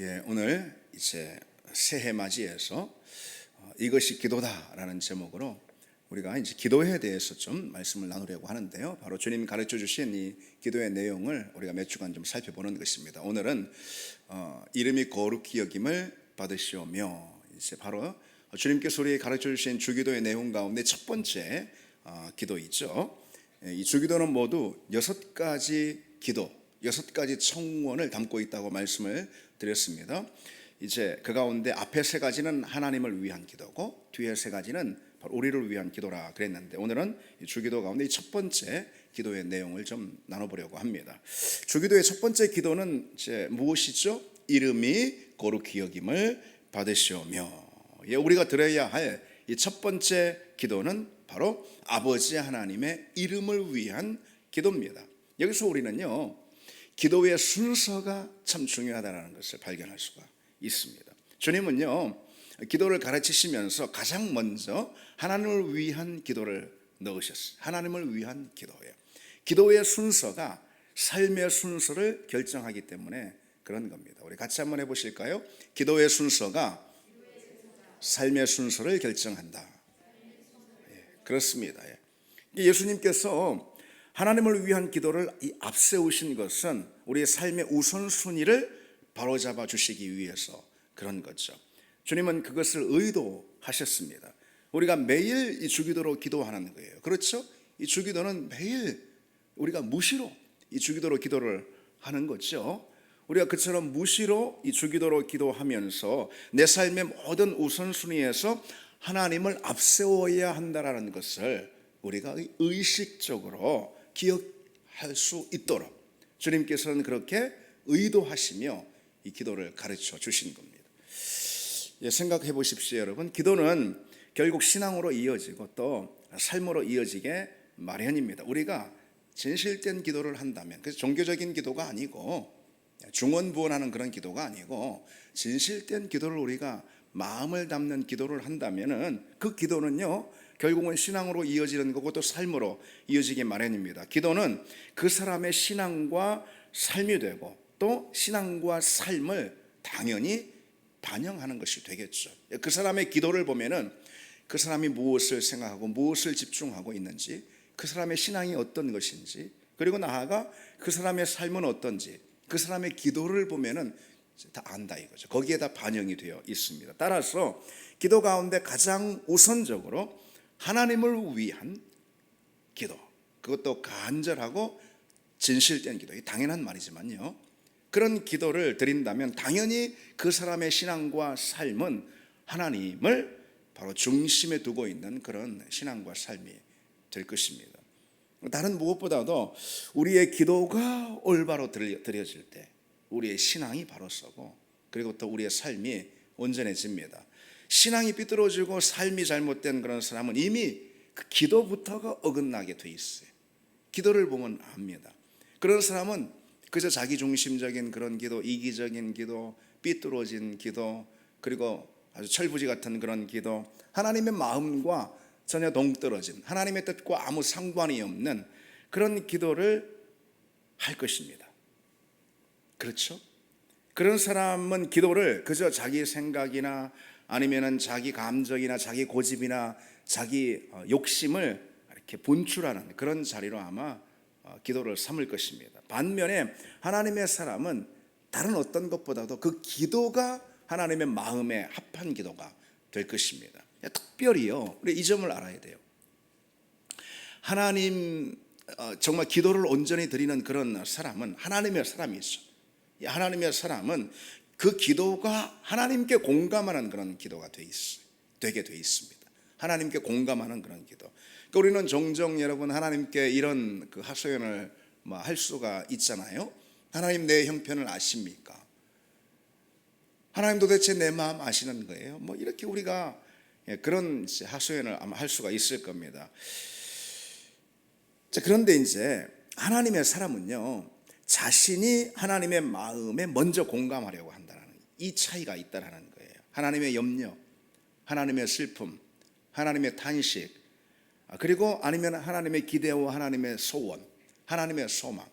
예, 오늘 이제 새해 맞이해서 어, 이것이 기도다라는 제목으로 우리가 이제 기도에 대해서 좀 말씀을 나누려고 하는데요. 바로 주님 가르쳐 주신 이 기도의 내용을 우리가 몇 주간 좀 살펴보는 것입니다. 오늘은 어, 이름이 거룩히 여김을 받으시오며 이제 바로 주님께서 우리에게 가르쳐 주신 주기도의 내용 가운데 첫 번째 어, 기도이죠. 예, 이 주기도는 모두 여섯 가지 기도, 여섯 가지 청원을 담고 있다고 말씀을 드렸습니다. 이제 그 가운데 앞에 세 가지는 하나님을 위한 기도고 뒤에 세 가지는 바로 우리를 위한 기도라 그랬는데 오늘은 이 주기도 가운데 이첫 번째 기도의 내용을 좀 나눠보려고 합니다. 주기도의 첫 번째 기도는 이제 무엇이죠? 이름이 거룩히 여김을 받으시오며 예, 우리가 드려야 할 이 첫 번째 기도는 바로 아버지 하나님의 이름을 위한 기도입니다. 여기서 우리는요 기도의 순서가 참 중요하다는 것을 발견할 수가 있습니다. 주님은요 기도를 가르치시면서 가장 먼저 하나님을 위한 기도를 넣으셨어요. 하나님을 위한 기도예요. 기도의 순서가 삶의 순서를 결정하기 때문에 그런 겁니다. 우리 같이 한번 해보실까요? 기도의 순서가 삶의 순서를 결정한다. 예, 그렇습니다. 예. 예수님께서 하나님을 위한 기도를 앞세우신 것은 우리의 삶의 우선순위를 바로잡아 주시기 위해서 그런 거죠. 주님은 그것을 의도하셨습니다. 우리가 매일 이 주기도로 기도하는 거예요. 그렇죠? 이 주기도는 매일 우리가 무시로 이 주기도로 기도를 하는 거죠. 우리가 그처럼 무시로 이 주기도로 기도하면서 내 삶의 모든 우선순위에서 하나님을 앞세워야 한다라는 것을 우리가 의식적으로 기억할 수 있도록 주님께서는 그렇게 의도하시며 이 기도를 가르쳐 주신 겁니다. 예, 생각해 보십시오, 여러분. 기도는 결국 신앙으로 이어지고 또 삶으로 이어지게 마련입니다. 우리가 진실된 기도를 한다면, 그래서 종교적인 기도가 아니고 중원부원하는 그런 기도가 아니고 진실된 기도를 우리가 마음을 담는 기도를 한다면은 그 기도는요 결국은 신앙으로 이어지는 거고 또 삶으로 이어지기 마련입니다. 기도는 그 사람의 신앙과 삶이 되고 또 신앙과 삶을 당연히 반영하는 것이 되겠죠. 그 사람의 기도를 보면은 그 사람이 무엇을 생각하고 무엇을 집중하고 있는지, 그 사람의 신앙이 어떤 것인지, 그리고 나아가 그 사람의 삶은 어떤지, 그 사람의 기도를 보면은 다 안다 이거죠. 거기에 다 반영이 되어 있습니다. 따라서 기도 가운데 가장 우선적으로 하나님을 위한 기도, 그것도 간절하고 진실된 기도, 이 당연한 말이지만요. 그런 기도를 드린다면 당연히 그 사람의 신앙과 삶은 하나님을 바로 중심에 두고 있는 그런 신앙과 삶이 될 것입니다. 다른 무엇보다도 우리의 기도가 올바로 드려질 때 우리의 신앙이 바로 서고 그리고 또 우리의 삶이 온전해집니다. 신앙이 삐뚤어지고 삶이 잘못된 그런 사람은 이미 그 기도부터가 어긋나게 돼 있어요. 기도를 보면 압니다. 그런 사람은 그저 자기 중심적인 그런 기도, 이기적인 기도, 삐뚤어진 기도, 그리고 아주 철부지 같은 그런 기도, 하나님의 마음과 전혀 동떨어진 하나님의 뜻과 아무 상관이 없는 그런 기도를 할 것입니다. 그렇죠? 그런 사람은 기도를 그저 자기 생각이나 아니면은 자기 감정이나 자기 고집이나 자기 어, 욕심을 이렇게 분출하는 그런 자리로 아마 어, 기도를 삼을 것입니다. 반면에 하나님의 사람은 다른 어떤 것보다도 그 기도가 하나님의 마음에 합한 기도가 될 것입니다. 특별히요, 우리 이 점을 알아야 돼요. 하나님 어, 정말 기도를 온전히 드리는 그런 사람은 하나님의 사람이죠. 하나님의 사람은 그 기도가 하나님께 공감하는 그런 기도가 돼 있어요. 되게 돼 있습니다. 하나님께 공감하는 그런 기도. 그러니까 우리는 종종 여러분 하나님께 이런 그 하소연을 뭐할 수가 있잖아요. 하나님 내 형편을 아십니까? 하나님 도대체 내 마음 아시는 거예요. 뭐 이렇게 우리가 예, 그런 하소연을 아마 할 수가 있을 겁니다. 자, 그런데 이제 하나님의 사람은요, 자신이 하나님의 마음에 먼저 공감하려고 한다는 이 차이가 있다라는 거예요. 하나님의 염려, 하나님의 슬픔, 하나님의 탄식, 아, 그리고 아니면 하나님의 기대와 하나님의 소원, 하나님의 소망.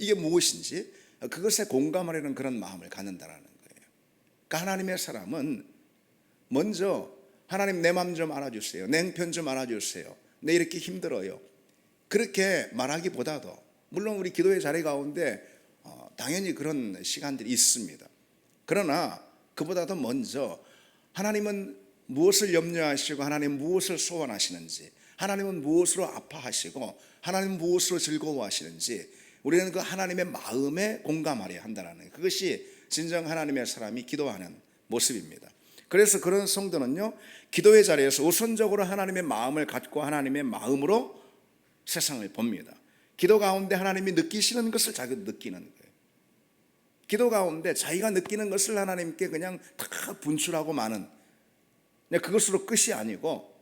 이게 무엇인지 그것에 공감하려는 그런 마음을 갖는다라는 거예요. 그 하나님의 사람은 먼저 하나님 내 마음 좀 알아주세요. 내 형편 좀 알아주세요. 내 이렇게 힘들어요. 그렇게 말하기보다도 물론 우리 기도의 자리 가운데 어, 당연히 그런 시간들이 있습니다. 그러나 그보다도 먼저 하나님은 무엇을 염려하시고 하나님 무엇을 소원하시는지 하나님은 무엇으로 아파하시고 하나님은 무엇으로 즐거워하시는지 우리는 그 하나님의 마음에 공감하려 한다는. 그것이 진정 하나님의 사람이 기도하는 모습입니다. 그래서 그런 성도는요 기도의 자리에서 우선적으로 하나님의 마음을 갖고 하나님의 마음으로 세상을 봅니다. 기도 가운데 하나님이 느끼시는 것을 자기가 느끼는 거예요. 기도 가운데 자기가 느끼는 것을 하나님께 그냥 다 분출하고 마는 그것으로 끝이 아니고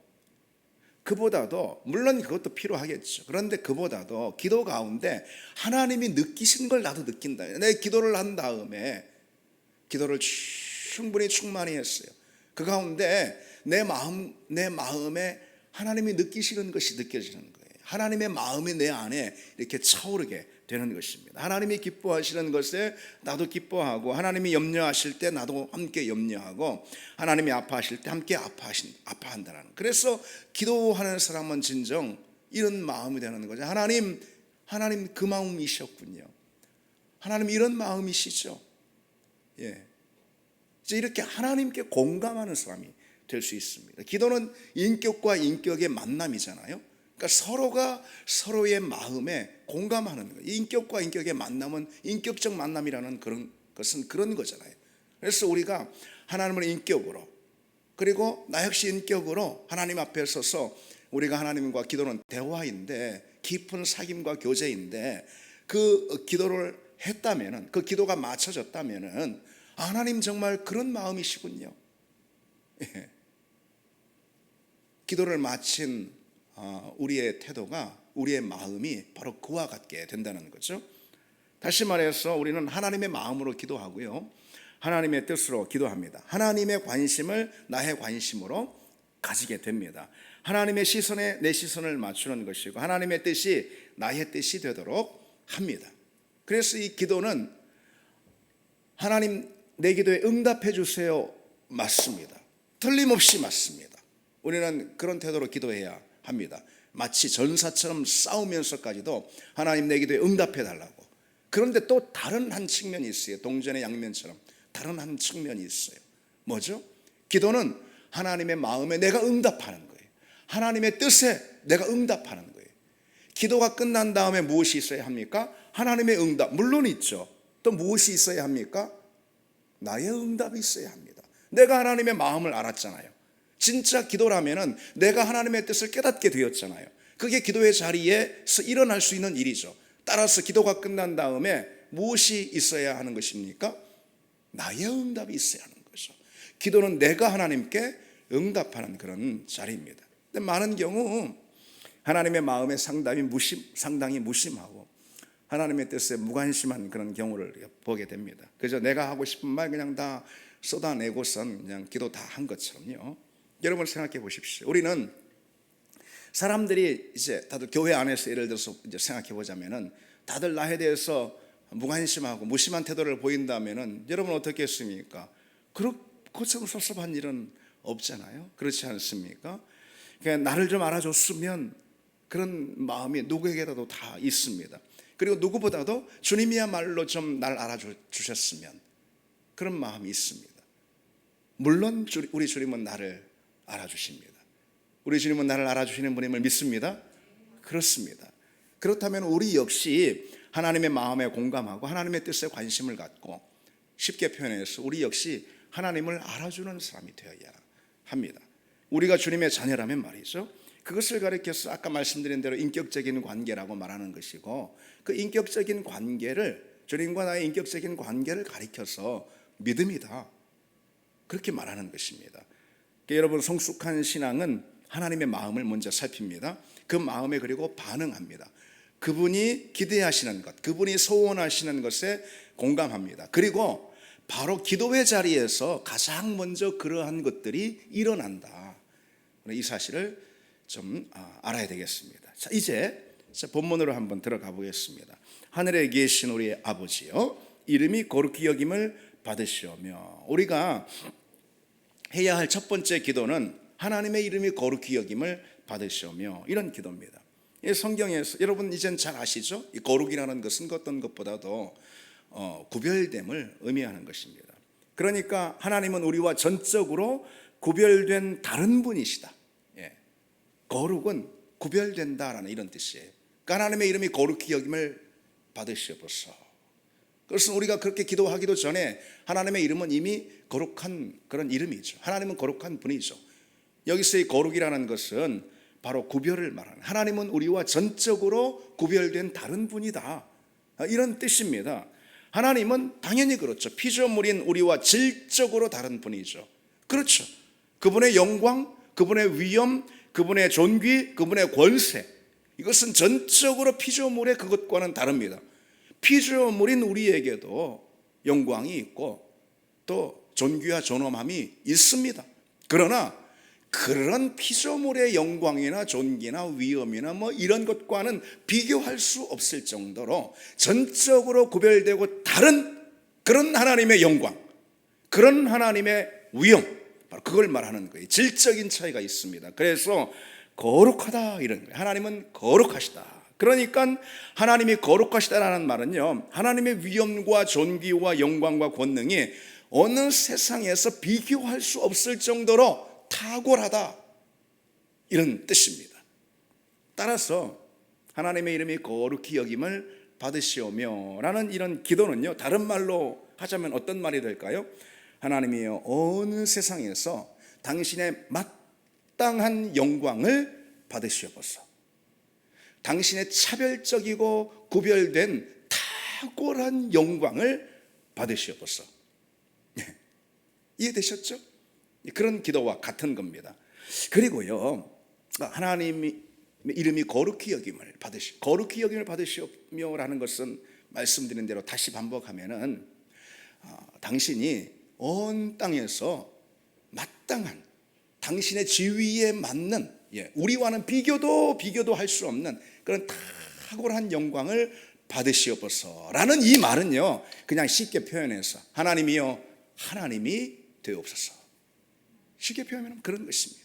그보다도 물론 그것도 필요하겠죠. 그런데 그보다도 기도 가운데 하나님이 느끼신 걸 나도 느낀다. 내 기도를 한 다음에 기도를 충분히 충만히 했어요. 그 가운데 내 마음 내 마음에 하나님이 느끼시는 것이 느껴지는 거예요. 하나님의 마음이 내 안에 이렇게 차오르게 되는 것입니다. 하나님이 기뻐하시는 것에 나도 기뻐하고 하나님이 염려하실 때 나도 함께 염려하고 하나님이 아파하실 때 함께 아파하신 아파한다는. 그래서 기도하는 사람은 진정 이런 마음이 되는 거죠. 하나님 하나님 그 마음이셨군요. 하나님 이런 마음이시죠. 예. 이제 이렇게 하나님께 공감하는 사람이 될 수 있습니다. 기도는 인격과 인격의 만남이잖아요. 그러니까 서로가 서로의 마음에 공감하는 거예요. 인격과 인격의 만남은 인격적 만남이라는 그런 것은 그런 거잖아요. 그래서 우리가 하나님을 인격으로 그리고 나 역시 인격으로 하나님 앞에 서서 우리가 하나님과 기도는 대화인데 깊은 사귐과 교제인데 그 기도를 했다면은 그 기도가 맞춰졌다면은 하나님 정말 그런 마음이시군요. 예. 기도를 마친 어, 우리의 태도가 우리의 마음이 바로 그와 같게 된다는 거죠. 다시 말해서 우리는 하나님의 마음으로 기도하고요. 하나님의 뜻으로 기도합니다. 하나님의 관심을 나의 관심으로 가지게 됩니다. 하나님의 시선에 내 시선을 맞추는 것이고 하나님의 뜻이 나의 뜻이 되도록 합니다. 그래서 이 기도는 하나님 내 기도에 응답해 주세요 맞습니다. 틀림없이 맞습니다. 우리는 그런 태도로 기도해야 합니다. 마치 전사처럼 싸우면서까지도 하나님 내 기도에 응답해 달라고. 그런데 또 다른 한 측면이 있어요. 동전의 양면처럼 다른 한 측면이 있어요. 뭐죠? 기도는 하나님의 마음에 내가 응답하는 거예요. 하나님의 뜻에 내가 응답하는 거예요. 기도가 끝난 다음에 무엇이 있어야 합니까? 하나님의 응답. 물론 있죠. 또 무엇이 있어야 합니까? 나의 응답이 있어야 합니다. 내가 하나님의 마음을 알았잖아요. 진짜 기도라면은 내가 하나님의 뜻을 깨닫게 되었잖아요. 그게 기도의 자리에서 일어날 수 있는 일이죠. 따라서 기도가 끝난 다음에 무엇이 있어야 하는 것입니까? 나의 응답이 있어야 하는 거죠. 기도는 내가 하나님께 응답하는 그런 자리입니다. 근데 많은 경우 하나님의 마음에 상당히 무심, 상당히 무심하고 하나님의 뜻에 무관심한 그런 경우를 보게 됩니다. 그래서 내가 하고 싶은 말 그냥 다 쏟아내고선 그냥 기도 다 한 것처럼요. 여러분 생각해 보십시오. 우리는 사람들이 이제 다들 교회 안에서 예를 들어서 이제 생각해 보자면은 다들 나에 대해서 무관심하고 무심한 태도를 보인다면은 여러분 어떻게 했습니까? 그렇고처럼 섭섭한 일은 없잖아요. 그렇지 않습니까? 그냥 나를 좀 알아줬으면 그런 마음이 누구에게라도 다 있습니다. 그리고 누구보다도 주님이야말로 좀 날 알아주셨으면 그런 마음이 있습니다. 물론 우리 주님은 나를 알아주십니다. 우리 주님은 나를 알아주시는 분임을 믿습니다. 그렇습니다. 그렇다면 우리 역시 하나님의 마음에 공감하고 하나님의 뜻에 관심을 갖고 쉽게 표현해서 우리 역시 하나님을 알아주는 사람이 되어야 합니다. 우리가 주님의 자녀라면 말이죠. 그것을 가리켜서 아까 말씀드린 대로 인격적인 관계라고 말하는 것이고 그 인격적인 관계를 주님과 나의 인격적인 관계를 가리켜서 믿음이다. 그렇게 말하는 것입니다. 그러니까 여러분 성숙한 신앙은 하나님의 마음을 먼저 살핍니다. 그 마음에 그리고 반응합니다. 그분이 기대하시는 것, 그분이 소원하시는 것에 공감합니다. 그리고 바로 기도의 자리에서 가장 먼저 그러한 것들이 일어난다. 이 사실을 좀 아, 알아야 되겠습니다. 자, 이제 본문으로 한번 들어가 보겠습니다. 하늘에 계신 우리 아버지요, 이름이 거룩히 여김을 받으시오며 우리가 해야 할 첫 번째 기도는 하나님의 이름이 거룩히 여김을 받으시오며 이런 기도입니다. 이 성경에서 여러분 이젠 잘 아시죠? 이 거룩이라는 것은 어떤 것보다도 어, 구별됨을 의미하는 것입니다. 그러니까 하나님은 우리와 전적으로 구별된 다른 분이시다. 예. 거룩은 구별된다라는 이런 뜻이에요. 그러니까 하나님의 이름이 거룩히 여김을 받으시옵소서. 그것은 우리가 그렇게 기도하기도 전에 하나님의 이름은 이미 거룩한 그런 이름이죠. 하나님은 거룩한 분이죠. 여기서의 거룩이라는 것은 바로 구별을 말하는 하나님은 우리와 전적으로 구별된 다른 분이다. 이런 뜻입니다. 하나님은 당연히 그렇죠. 피조물인 우리와 질적으로 다른 분이죠. 그렇죠. 그분의 영광, 그분의 위엄, 그분의 존귀, 그분의 권세 이것은 전적으로 피조물의 그것과는 다릅니다. 피조물인 우리에게도 영광이 있고 또 존귀와 존엄함이 있습니다. 그러나 그런 피조물의 영광이나 존귀나 위엄이나 뭐 이런 것과는 비교할 수 없을 정도로 전적으로 구별되고 다른 그런 하나님의 영광, 그런 하나님의 위엄, 바로 그걸 말하는 거예요. 질적인 차이가 있습니다. 그래서 거룩하다 이런 거예요. 하나님은 거룩하시다. 그러니까 하나님이 거룩하시다라는 말은요. 하나님의 위엄과 존귀와 영광과 권능이 어느 세상에서 비교할 수 없을 정도로 탁월하다 이런 뜻입니다. 따라서 하나님의 이름이 거룩히 여김을 받으시오며라는 이런 기도는요. 다른 말로 하자면 어떤 말이 될까요? 하나님이여 어느 세상에서 당신의 마땅한 영광을 받으시옵소서. 당신의 차별적이고 구별된 탁월한 영광을 받으시옵소서. 예. 이해되셨죠? 그런 기도와 같은 겁니다. 그리고요, 하나님이 이름이 거룩히 여김을 받으시, 거룩히 여김을 받으시오며라는 것은 말씀드린 대로 다시 반복하면은 어, 당신이 온 땅에서 마땅한 당신의 지위에 맞는 예, 우리와는 비교도 비교도 할 수 없는 그런 탁월한 영광을 받으시옵소서라는 이 말은요 그냥 쉽게 표현해서 하나님이요 하나님이 되옵소서. 쉽게 표현하면 그런 것입니다.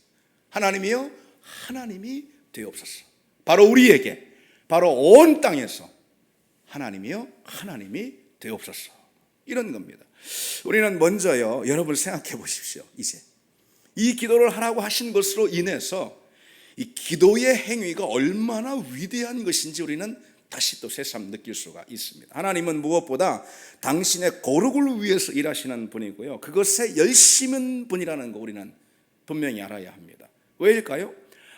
하나님이요 하나님이 되옵소서. 바로 우리에게 바로 온 땅에서 하나님이요 하나님이 되옵소서. 이런 겁니다. 우리는 먼저요 여러분 생각해 보십시오 이제. 이 기도를 하라고 하신 것으로 인해서 이 기도의 행위가 얼마나 위대한 것인지 우리는 다시 또 새삼 느낄 수가 있습니다. 하나님은 무엇보다 당신의 거룩을 위해서 일하시는 분이고요. 그것에 열심인 분이라는 거 우리는 분명히 알아야 합니다. 왜일까요?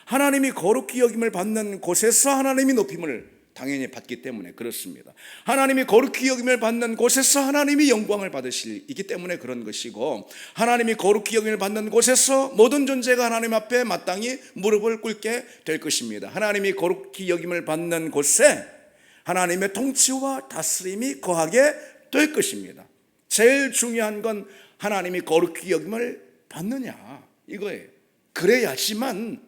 하나님이 거룩히 여김을 받는 곳에서 하나님이 높임을 당연히 받기 때문에 그렇습니다. 하나님이 거룩히 여김을 받는 곳에서 하나님이 영광을 받으시기 때문에 그런 것이고 하나님이 거룩히 여김을 받는 곳에서 모든 존재가 하나님 앞에 마땅히 무릎을 꿇게 될 것입니다. 하나님이 거룩히 여김을 받는 곳에 하나님의 통치와 다스림이 거하게 될 것입니다. 제일 중요한 건 하나님이 거룩히 여김을 받느냐 이거예요. 그래야지만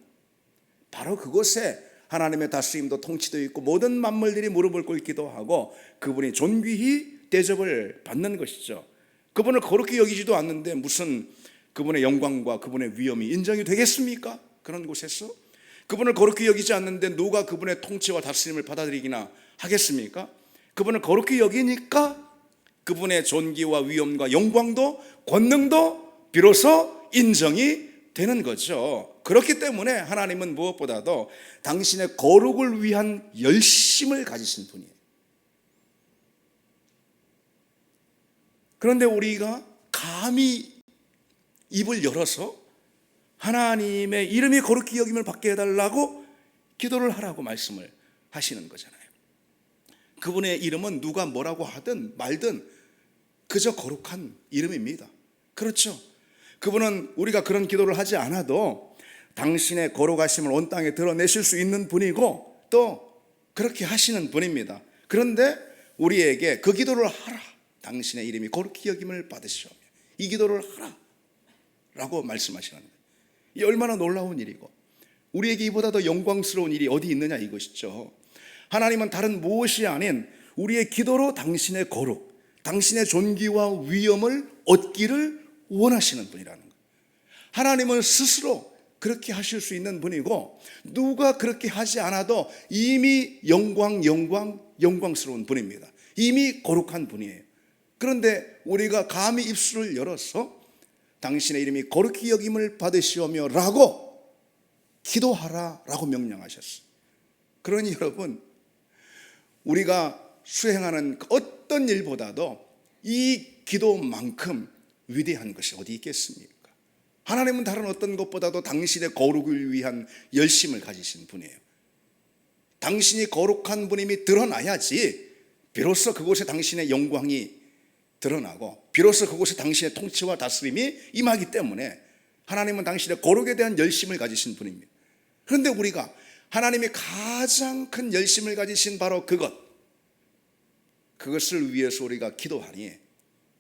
바로 그곳에 하나님의 다스림도 통치도 있고 모든 만물들이 무릎을 꿇기도 하고 그분이 존귀히 대접을 받는 것이죠. 그분을 거룩히 여기지도 않는데 무슨 그분의 영광과 그분의 위엄이 인정이 되겠습니까? 그런 곳에서 그분을 거룩히 여기지 않는데 누가 그분의 통치와 다스림을 받아들이기나 하겠습니까? 그분을 거룩히 여기니까 그분의 존귀와 위엄과 영광도 권능도 비로소 인정이 되는 거죠. 그렇기 때문에 하나님은 무엇보다도 당신의 거룩을 위한 열심을 가지신 분이에요. 그런데 우리가 감히 입을 열어서 하나님의 이름이 거룩히 여김을 받게 해달라고 기도를 하라고 말씀을 하시는 거잖아요. 그분의 이름은 누가 뭐라고 하든 말든 그저 거룩한 이름입니다. 그렇죠. 그분은 우리가 그런 기도를 하지 않아도 당신의 거룩하심을 온 땅에 드러내실 수 있는 분이고 또 그렇게 하시는 분입니다. 그런데 우리에게 그 기도를 하라. 당신의 이름이 거룩히 여김을 받으시오며 이 기도를 하라. 라고 말씀하시는 거예요. 이 얼마나 놀라운 일이고 우리에게 이보다 더 영광스러운 일이 어디 있느냐 이것이죠. 하나님은 다른 무엇이 아닌 우리의 기도로 당신의 거룩, 당신의 존귀와 위엄을 얻기를 원하시는 분이라는 거예요. 하나님은 스스로 그렇게 하실 수 있는 분이고 누가 그렇게 하지 않아도 이미 영광 영광 영광스러운 분입니다. 이미 거룩한 분이에요. 그런데 우리가 감히 입술을 열어서 당신의 이름이 거룩히 여김을 받으시오며 라고 기도하라 라고 명령하셨어요. 그러니 여러분 우리가 수행하는 그 어떤 일보다도 이 기도만큼 위대한 것이 어디 있겠습니까? 하나님은 다른 어떤 것보다도 당신의 거룩을 위한 열심을 가지신 분이에요. 당신이 거룩한 분임이 드러나야지 비로소 그곳에 당신의 영광이 드러나고 비로소 그곳에 당신의 통치와 다스림이 임하기 때문에 하나님은 당신의 거룩에 대한 열심을 가지신 분입니다. 그런데 우리가 하나님이 가장 큰 열심을 가지신 바로 그것 그것을 위해서 우리가 기도하니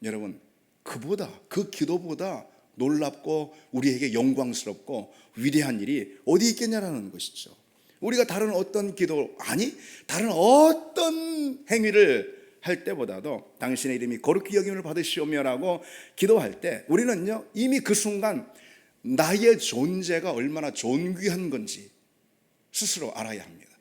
여러분 그보다 그 기도보다 놀랍고 우리에게 영광스럽고 위대한 일이 어디 있겠냐라는 것이죠. 우리가 다른 어떤 기도 아니 다른 어떤 행위를 할 때보다도 당신의 이름이 거룩히 여김을 받으시오며라고 기도할 때 우리는요 이미 그 순간 나의 존재가 얼마나 존귀한 건지 스스로 알아야 합니다.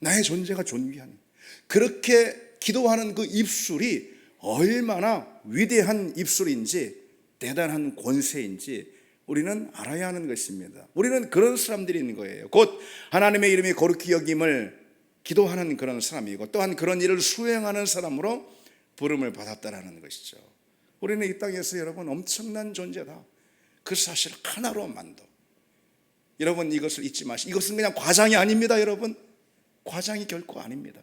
나의 존재가 존귀한 그렇게 기도하는 그 입술이 얼마나 위대한 입술인지 대단한 권세인지 우리는 알아야 하는 것입니다. 우리는 그런 사람들인 거예요. 곧 하나님의 이름이 거룩히 여김을 기도하는 그런 사람이고 또한 그런 일을 수행하는 사람으로 부름을 받았다라는 것이죠. 우리는 이 땅에서 여러분 엄청난 존재다. 그 사실 하나로만도 여러분 이것을 잊지 마시. 이것은 그냥 과장이 아닙니다, 여러분. 과장이 결코 아닙니다.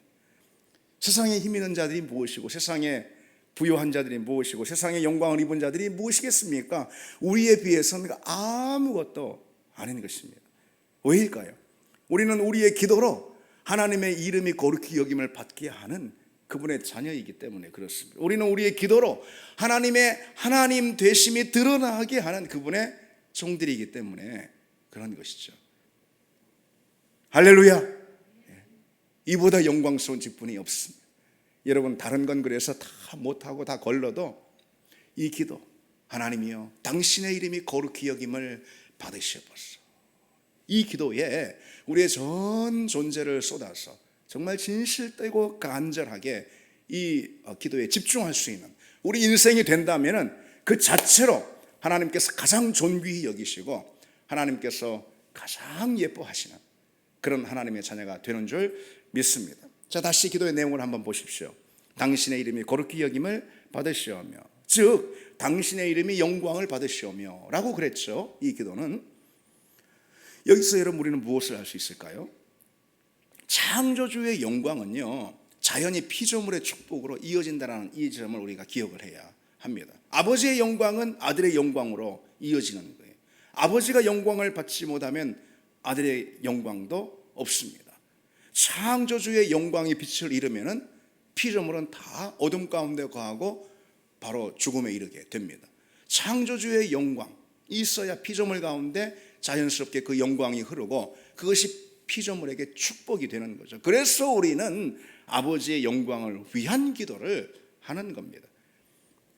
세상에 힘 있는 자들이 무엇이고 세상에 부요한 자들이 무엇이고 세상에 영광을 입은 자들이 무엇이겠습니까? 우리에 비해서는 아무것도 아닌 것입니다. 왜일까요? 우리는 우리의 기도로 하나님의 이름이 거룩히 여김을 받게 하는 그분의 자녀이기 때문에 그렇습니다. 우리는 우리의 기도로 하나님의 하나님 되심이 드러나게 하는 그분의 종들이기 때문에 그런 것이죠. 할렐루야. 예. 이보다 영광스러운 직분이 없습니다. 여러분 다른 건 그래서 다 못하고 다 걸러도 이 기도 하나님이여 당신의 이름이 거룩히 여김을 받으셔보소. 이 기도에 우리의 전 존재를 쏟아서 정말 진실되고 간절하게 이 어, 기도에 집중할 수 있는 우리 인생이 된다면은 그 자체로 하나님께서 가장 존귀히 여기시고 하나님께서 가장 예뻐하시는 그런 하나님의 자녀가 되는 줄 믿습니다. 자, 다시 기도의 내용을 한번 보십시오. 당신의 이름이 거룩히 여김을 받으시오며 즉 당신의 이름이 영광을 받으시오며 라고 그랬죠. 이 기도는 여기서 여러분 우리는 무엇을 할수 있을까요? 창조주의 영광은요. 자연이 피조물의 축복으로 이어진다는 이 점을 우리가 기억을 해야 합니다. 아버지의 영광은 아들의 영광으로 이어지는 거예요. 아버지가 영광을 받지 못하면 아들의 영광도 없습니다. 창조주의 영광이 빛을 잃으면은 피조물은 다 어둠 가운데 거하고 바로 죽음에 이르게 됩니다. 창조주의 영광 있어야 피조물 가운데 자연스럽게 그 영광이 흐르고 그것이 피조물에게 축복이 되는 거죠. 그래서 우리는 아버지의 영광을 위한 기도를 하는 겁니다.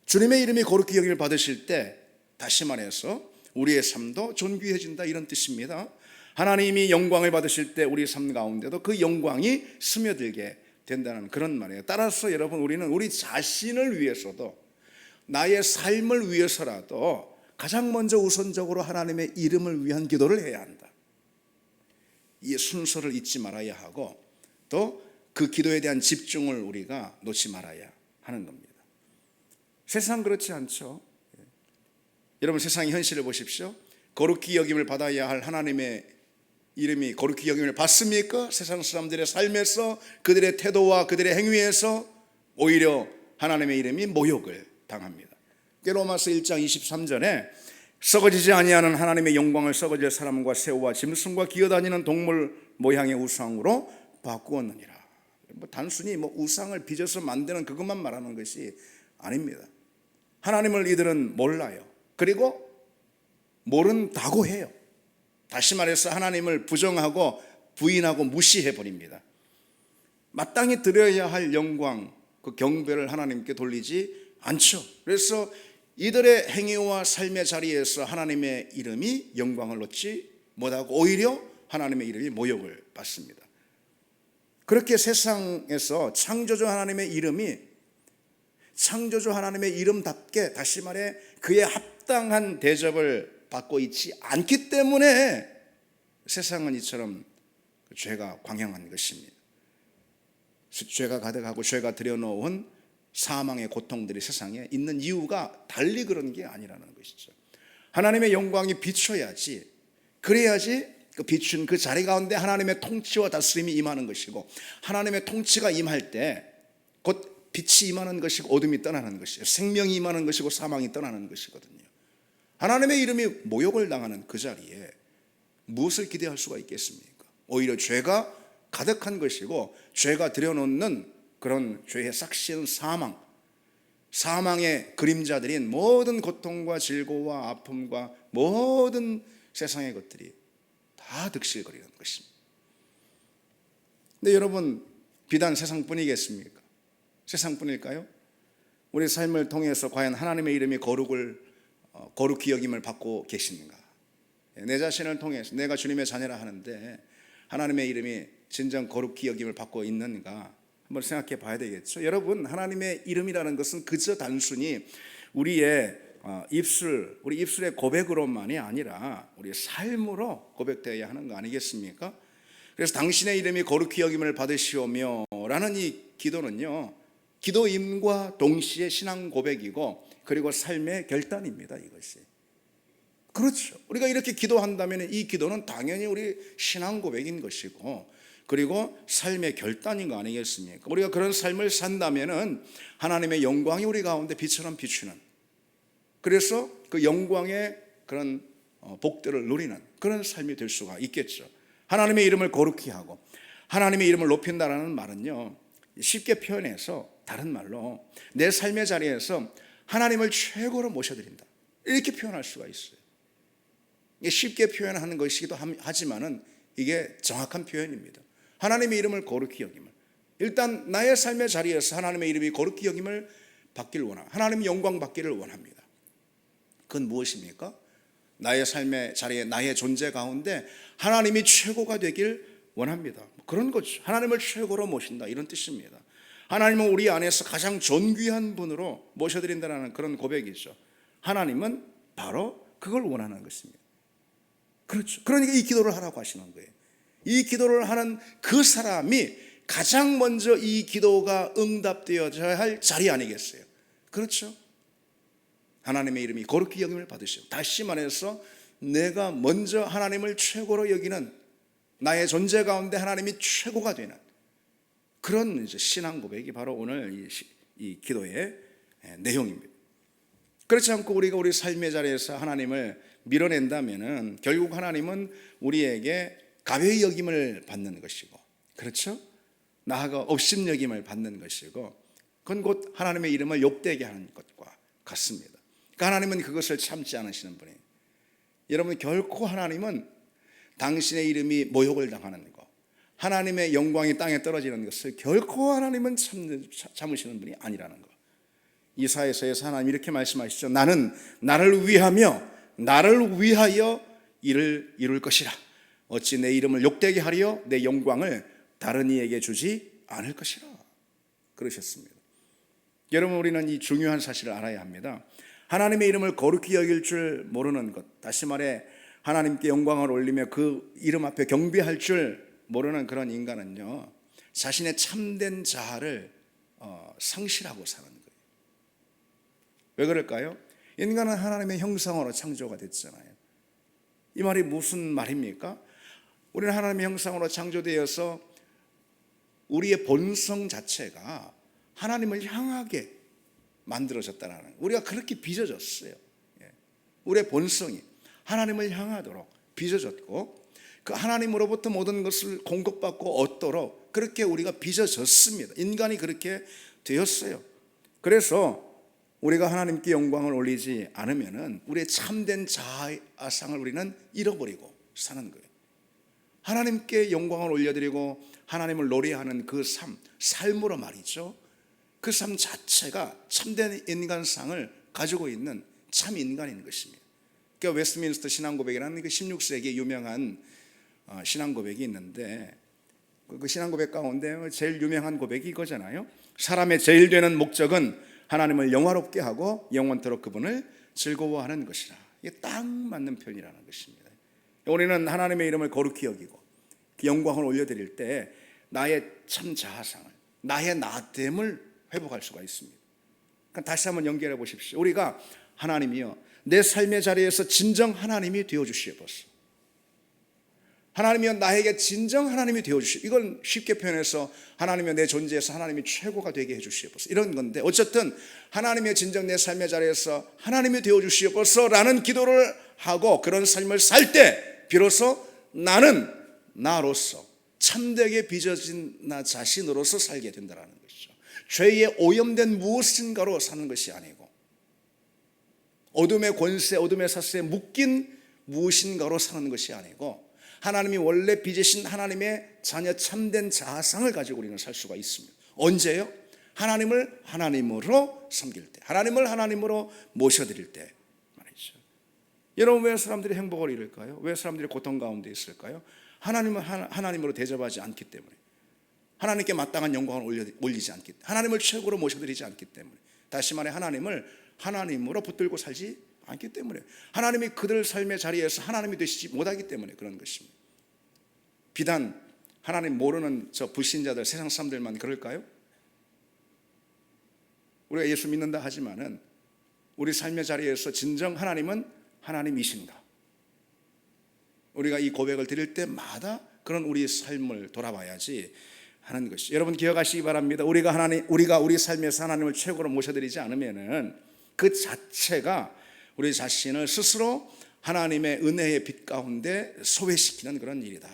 주님의 이름이 거룩히 여김을 받으실 때 다시 말해서 우리의 삶도 존귀해진다 이런 뜻입니다. 하나님이 영광을 받으실 때 우리 삶 가운데도 그 영광이 스며들게 된다는 그런 말이에요. 따라서 여러분 우리는 우리 자신을 위해서도 나의 삶을 위해서라도 가장 먼저 우선적으로 하나님의 이름을 위한 기도를 해야 한다. 이 순서를 잊지 말아야 하고 또 그 기도에 대한 집중을 우리가 놓지 말아야 하는 겁니다. 세상 그렇지 않죠. 여러분 세상의 현실을 보십시오. 거룩히 여김을 받아야 할 하나님의 이름이 거룩히 여김을 받습니까? 세상 사람들의 삶에서 그들의 태도와 그들의 행위에서 오히려 하나님의 이름이 모욕을 당합니다. 로마서 1장 23절에 썩어지지 아니하는 하나님의 영광을 썩어질 사람과 새우와 짐승과 기어다니는 동물 모양의 우상으로 바꾸었느니라. 뭐 단순히 뭐 우상을 빚어서 만드는 그것만 말하는 것이 아닙니다. 하나님을 이들은 몰라요. 그리고 모른다고 해요. 다시 말해서 하나님을 부정하고 부인하고 무시해 버립니다. 마땅히 드려야 할 영광, 그 경배를 하나님께 돌리지 않죠. 그래서 이들의 행위와 삶의 자리에서 하나님의 이름이 영광을 얻지 못하고 오히려 하나님의 이름이 모욕을 받습니다. 그렇게 세상에서 창조주 하나님의 이름이 창조주 하나님의 이름답게 다시 말해 그의 합당한 대접을 받고 있지 않기 때문에 세상은 이처럼 죄가 광양한 것입니다. 죄가 가득하고 죄가 들여놓은 사망의 고통들이 세상에 있는 이유가 달리 그런 게 아니라는 것이죠. 하나님의 영광이 비춰야지 그래야지 그 비춘 그 자리 가운데 하나님의 통치와 다스림이 임하는 것이고 하나님의 통치가 임할 때 곧 빛이 임하는 것이고 어둠이 떠나는 것이에요. 생명이 임하는 것이고 사망이 떠나는 것이거든요. 하나님의 이름이 모욕을 당하는 그 자리에 무엇을 기대할 수가 있겠습니까? 오히려 죄가 가득한 것이고 죄가 들여놓는 그런 죄의 싹시는 사망, 사망의 그림자들인 모든 고통과 질고와 아픔과 모든 세상의 것들이 다 득실거리는 것입니다. 근데 여러분 비단 세상뿐이겠습니까? 세상뿐일까요? 우리 삶을 통해서 과연 하나님의 이름이 거룩을 어, 거룩히 여김을 받고 계시는가? 내 자신을 통해서 내가 주님의 자녀라 하는데 하나님의 이름이 진정 거룩히 여김을 받고 있는가 한번 생각해 봐야 되겠죠. 여러분 하나님의 이름이라는 것은 그저 단순히 우리의 어, 입술, 우리 입술의 고백으로만이 아니라 우리 삶으로 고백되어야 하는 거 아니겠습니까? 그래서 당신의 이름이 거룩히 여김을 받으시오며라는 이 기도는요. 기도임과 동시에 신앙 고백이고 그리고 삶의 결단입니다. 이것이. 그렇죠. 우리가 이렇게 기도한다면 이 기도는 당연히 우리 신앙 고백인 것이고 그리고 삶의 결단인 거 아니겠습니까? 우리가 그런 삶을 산다면은 하나님의 영광이 우리 가운데 빛처럼 비추는 그래서 그 영광의 그런 어, 복들을 누리는 그런 삶이 될 수가 있겠죠. 하나님의 이름을 거룩히 하고 하나님의 이름을 높인다라는 말은요. 쉽게 표현해서 다른 말로 내 삶의 자리에서 하나님을 최고로 모셔드린다. 이렇게 표현할 수가 있어요. 쉽게 표현하는 것이기도 하지만은 이게 정확한 표현입니다. 하나님의 이름을 거룩히 여김을. 일단 나의 삶의 자리에서 하나님의 이름이 거룩히 여김을 받기를 원하. 하나님의 영광 받기를 원합니다. 그건 무엇입니까? 나의 삶의 자리에 나의 존재 가운데 하나님이 최고가 되길 원합니다. 그런 거죠. 하나님을 최고로 모신다 이런 뜻입니다. 하나님은 우리 안에서 가장 존귀한 분으로 모셔드린다는 그런 고백이죠. 하나님은 바로 그걸 원하는 것입니다. 그렇죠. 그러니까 이 기도를 하라고 하시는 거예요. 이 기도를 하는 그 사람이 가장 먼저 이 기도가 응답되어져야 할 자리 아니겠어요? 그렇죠. 하나님의 이름이 거룩히 여김을 받으시고 다시 말해서 내가 먼저 하나님을 최고로 여기는 나의 존재 가운데 하나님이 최고가 되는 그런 신앙 고백이 바로 오늘 이, 이 기도의 내용입니다. 그렇지 않고 우리가 우리 삶의 자리에서 하나님을 밀어낸다면은 결국 하나님은 우리에게 가벼이 여김을 받는 것이고 그렇죠? 나아가 업심 여김을 받는 것이고 그건 곧 하나님의 이름을 욕되게 하는 것과 같습니다. 그러니까 하나님은 그것을 참지 않으시는 분이에요. 여러분 결코 하나님은 당신의 이름이 모욕을 당하는 것, 하나님의 영광이 땅에 떨어지는 것을 결코 하나님은 참, 참으시는 분이 아니라는 것. 이사에서에서 하나님 이렇게 말씀하시죠. 나는 나를 위하며 나를 위하여 일을 이룰 것이라. 어찌 내 이름을 욕되게 하리요 내 영광을 다른 이에게 주지 않을 것이라. 그러셨습니다. 여러분 우리는 이 중요한 사실을 알아야 합니다. 하나님의 이름을 거룩히 여길 줄 모르는 것. 다시 말해 하나님께 영광을 올리며 그 이름 앞에 경배할 줄 모르는 그런 인간은요. 자신의 참된 자아를 어, 상실하고 사는 거예요. 왜 그럴까요? 인간은 하나님의 형상으로 창조가 됐잖아요. 이 말이 무슨 말입니까? 우리는 하나님의 형상으로 창조되어서 우리의 본성 자체가 하나님을 향하게 만들어졌다는 우리가 그렇게 빚어졌어요. 예. 우리의 본성이 하나님을 향하도록 빚어졌고 그 하나님으로부터 모든 것을 공급받고 얻도록 그렇게 우리가 빚어졌습니다. 인간이 그렇게 되었어요. 그래서 우리가 하나님께 영광을 올리지 않으면은 우리의 참된 자아상을 우리는 잃어버리고 사는 거예요. 하나님께 영광을 올려드리고 하나님을 노래하는 그 삶, 삶으로 말이죠. 그 삶 자체가 참된 인간상을 가지고 있는 참 인간인 것입니다. 그러니까 웨스트민스터 신앙 고백이라는 그 16세기 유명한 어, 신앙 고백이 있는데 그- 그 신앙 고백 가운데 제일 유명한 고백이 이거잖아요. 사람의 제일 되는 목적은 하나님을 영화롭게 하고 영원토록 그분을 즐거워하는 것이라. 이게 딱 맞는 표현이라는 것입니다. 우리는 하나님의 이름을 거룩히 여기고 그 영광을 올려드릴 때 나의 참 자아상을 나의 나됨을 회복할 수가 있습니다. 다시 한번 연결해 보십시오. 우리가 하나님이요 내 삶의 자리에서 진정 하나님이 되어 주시옵소서. 하나님이요 나에게 진정 하나님이 되어 주시. 이건 쉽게 표현해서 하나님이요 내 존재에서 하나님이 최고가 되게 해 주시옵소서. 이런 건데 어쨌든 하나님의 진정 내 삶의 자리에서 하나님이 되어 주시옵소서 라는 기도를 하고 그런 삶을 살 때 비로소 나는 나로서 참되게 빚어진 나 자신으로서 살게 된다라는 것이죠. 죄에 오염된 무엇인가로 사는 것이 아니고 어둠의 권세, 어둠의 사슬에 묶인 무엇인가로 사는 것이 아니고 하나님이 원래 빚으신 하나님의 자녀 참된 자아상을 가지고 우리는 살 수가 있습니다. 언제요? 하나님을 하나님으로 섬길 때, 하나님을 하나님으로 모셔드릴 때 말이죠. 여러분 왜 사람들이 행복을 잃을까요? 왜 사람들이 고통 가운데 있을까요? 하나님을 하나- 하나님으로 대접하지 않기 때문에 하나님께 마땅한 영광을 올리지 않기 하나님을 최고로 모셔드리지 않기 때문에 다시 말해 하나님을 하나님으로 붙들고 살지 않기 때문에 하나님이 그들 삶의 자리에서 하나님이 되시지 못하기 때문에 그런 것입니다. 비단 하나님 모르는 저 불신자들 세상 사람들만 그럴까요? 우리가 예수 믿는다 하지만은 우리 삶의 자리에서 진정 하나님은 하나님이신가? 우리가 이 고백을 드릴 때마다 그런 우리 삶을 돌아봐야지 하는 것이. 여러분 기억하시기 바랍니다. 우리가 하나님 우리가 우리 삶에서 하나님을 최고로 모셔드리지 않으면은 그 자체가 우리 자신을 스스로 하나님의 은혜의 빛 가운데 소외시키는 그런 일이다.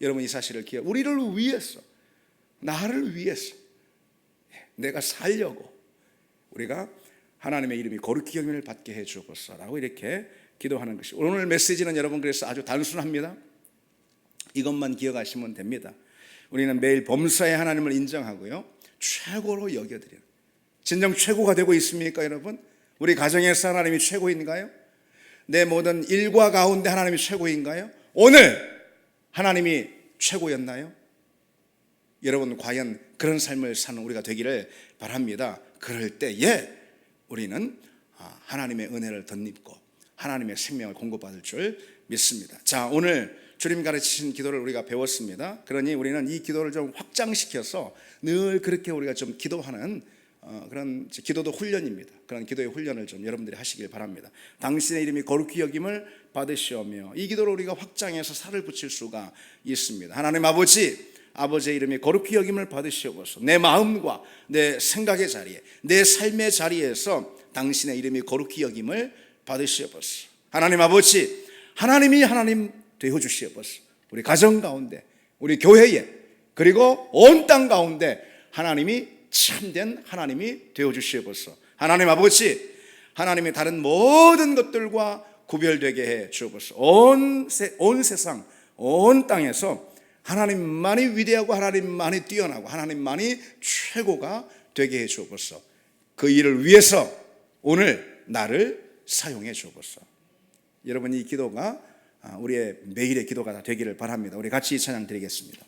여러분 이 사실을 기억. 우리를 위해서 나를 위해서 내가 살려고 우리가 하나님의 이름이 거룩히 여김을 받게 해 주옵소서라고 이렇게 기도하는 것이 오늘 메시지는 여러분 그래서 아주 단순합니다. 이것만 기억하시면 됩니다. 우리는 매일 범사에 하나님을 인정하고요. 최고로 여겨드리는. 진정 최고가 되고 있습니까, 여러분? 우리 가정에서 하나님이 최고인가요? 내 모든 일과 가운데 하나님이 최고인가요? 오늘 하나님이 최고였나요? 여러분 과연 그런 삶을 사는 우리가 되기를 바랍니다. 그럴 때에 우리는 아, 하나님의 은혜를 덧입고 하나님의 생명을 공급받을 줄 믿습니다. 자, 오늘 주님 가르치신 기도를 우리가 배웠습니다. 그러니 우리는 이 기도를 좀 확장시켜서 늘 그렇게 우리가 좀 기도하는 어, 그런 기도도 훈련입니다. 그런 기도의 훈련을 좀 여러분들이 하시길 바랍니다. 당신의 이름이 거룩히 여김을 받으시오며 이 기도를 우리가 확장해서 살을 붙일 수가 있습니다. 하나님 아버지 아버지의 이름이 거룩히 여김을 받으시옵소서. 내 마음과 내 생각의 자리에, 내 삶의 자리에서 당신의 이름이 거룩히 여김을 받으시옵소서. 하나님 아버지, 하나님이 하나님 되어 주시옵소서. 우리 가정 가운데, 우리 교회에, 그리고 온 땅 가운데 하나님이 참된 하나님이 되어 주시옵소서. 하나님 아버지, 하나님이 다른 모든 것들과 구별되게 해 주옵소서. 온, 세, 온 세상, 온 땅에서 하나님만이 위대하고 하나님만이 뛰어나고 하나님만이 최고가 되게 해 주옵소서. 그 일을 위해서 오늘 나를 사용해 주옵소서. 여러분 이 기도가 우리의 매일의 기도가 되기를 바랍니다. 우리 같이 이 찬양 드리겠습니다.